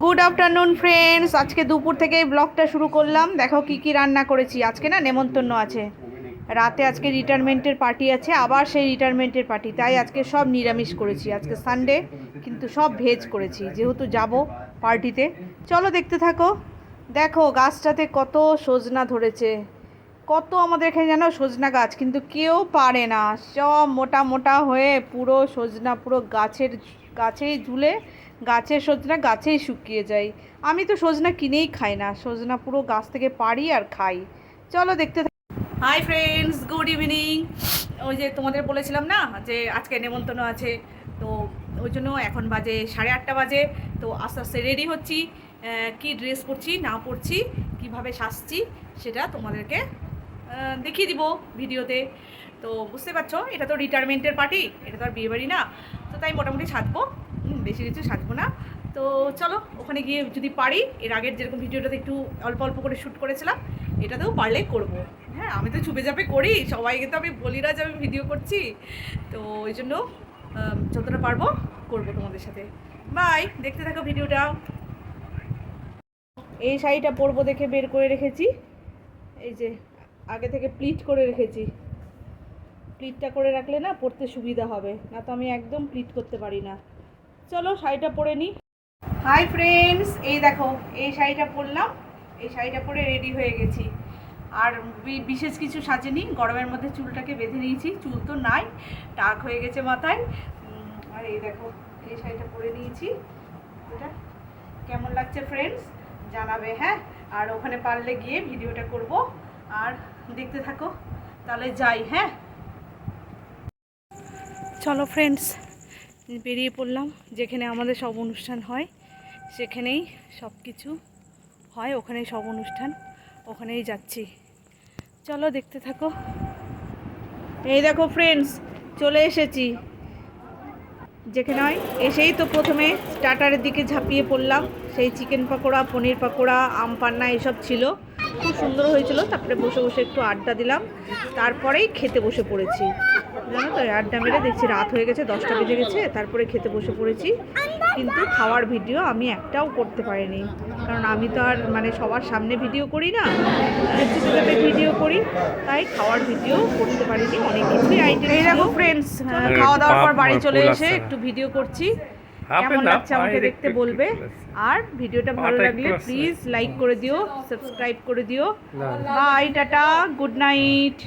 Good afternoon friends আজকে দুপুর থেকে ব্লগটা শুরু করলাম। দেখো কি কি রান্না করেছি। আজকে না নেমন্তন্ন আছে। রাতে আজকে রিটায়ারমেন্টের পার্টি আছে। আবার সেই রিটায়ারমেন্টের পার্টি তাই আজকে সব নিরামিষ করেছি। আজকে সানডে কিন্তু সব ভেজ করেছি। যেহেতু যাব পার্টিতে চলো দেখতে থাকো। দেখো গাছটাতে কত সজনা ধরেছে। কত আমাদের এখানে জানো সজনা গাছ, কিন্তু কেউ পারে না। সব মোটা মোটা হয়ে পুরো সজনা, পুরো গাছের, গাছেই ঝুলে গাছের সজনা গাছেই শুকিয়ে যায়। আমি তো সজনা কিনেই খাই না, সজনা পুরো গাছ থেকে পারি আর খাই। চলো দেখতে হাই ফ্রেন্ডস গুড ইভিনিং ওই যে তোমাদের বলেছিলাম না, যে আজকে নেমন্তন্ন আছে, তো ওই জন্য এখন বাজে সাড়ে আটটা বাজে, তো আস্তে আস্তে রেডি হচ্ছি। কি ড্রেস পরছি, না পরছি, কীভাবে সাজছি, সেটা তোমাদেরকে দেখিয়ে দিব ভিডিওতে। তো বুঝতে পারছ, এটা তো রিটায়ারমেন্টের পার্টি এটা তো আর বিয়েবাড়ি না। তো তাই মোটামুটি সাজবো। বেশি কিছু সাজবো না। তো চলো, ওখানে গিয়ে যদি পারি, এর আগের যেরকম ভিডিওটাতে একটু অল্প অল্প করে শ্যুট করেছিলাম, এটাতেও পারলে করব। হ্যাঁ আমি তো চুপে চাপে করি, সবাইকে তো আমি বলি না যে আমি ভিডিও করছি। তো ওই জন্য যতটা পারব করব তোমাদের সাথে। বাই দেখতে থাকো ভিডিওটা। এই শাড়িটা পরবো দেখে বের করে রেখেছি। এই যে আগে থেকে প্লিট করে রেখেছি। প্লিটটা করে রাখলে না পরতে সুবিধা হবে, না তো আমি একদম প্লিট করতে পারি না। চলো শাড়িটা পরে নিই হাই ফ্রেন্ডস এই দেখো, এই শাড়িটা পরলাম, এই শাড়িটা পরে রেডি হয়ে গেছি। আর বিশেষ কিছু সাজেনি, গরমের মধ্যে চুলটাকে বেঁধে নিয়েছি, চুল তো নাই, টাক হয়ে গেছে মাথায়। আর এই দেখো, এই শাড়িটা পরে নিয়েছি। এটা কেমন লাগছে ফ্রেন্ডস জানাবে হ্যাঁ? আর ওখানে পারলে গিয়ে ভিডিওটা করব। আর দেখতে থাকো। তাহলে যাই হ্যাঁ? চলো ফ্রেন্ডস বেরিয়ে পড়লাম, যেখানে আমাদের সব অনুষ্ঠান হয়। সেখানেই সব কিছু হয়, ওখানেই সব অনুষ্ঠান, ওখানেই যাচ্ছি। চলো দেখতে থাকো। এই দেখো ফ্রেন্ডস চলে এসেছি। যেখানে হয়, এসেই তো প্রথমে স্টার্টারের দিকে ঝাঁপিয়ে পড়লাম। সেই চিকেন পাকোড়া, পনির পাকোড়া, আম পান্না, এসব ছিল। খুব সুন্দর হয়েছিল। তারপরে বসে বসে একটু আড্ডা দিলাম। তারপরেই খেতে বসে পড়েছি। জানো তো আড্ডা মেরে দেখছি রাত হয়ে গেছে দশটা বেজে গেছে তারপরে খেতে বসে পড়েছি। কিন্তু খাওয়ার ভিডিও আমি একটাও করতে পারিনি। কারণ আমি তো আর মানে সবার সামনে ভিডিও করি না একটু ভিডিও করি তাই খাওয়ার ভিডিও করতে পারিনি। অনেক কিছুই আইটেম এই দেখো ফ্রেন্ডস খাওয়া দাওয়ার পর বাড়ি চলে এসে একটু ভিডিও করছি। কেমন লাগছে আমাকে দেখতে বলবে? আর ভিডিওটা ভালো লাগলে প্লিজ লাইক করে দিও সাবস্ক্রাইব করে দিও। By tata good night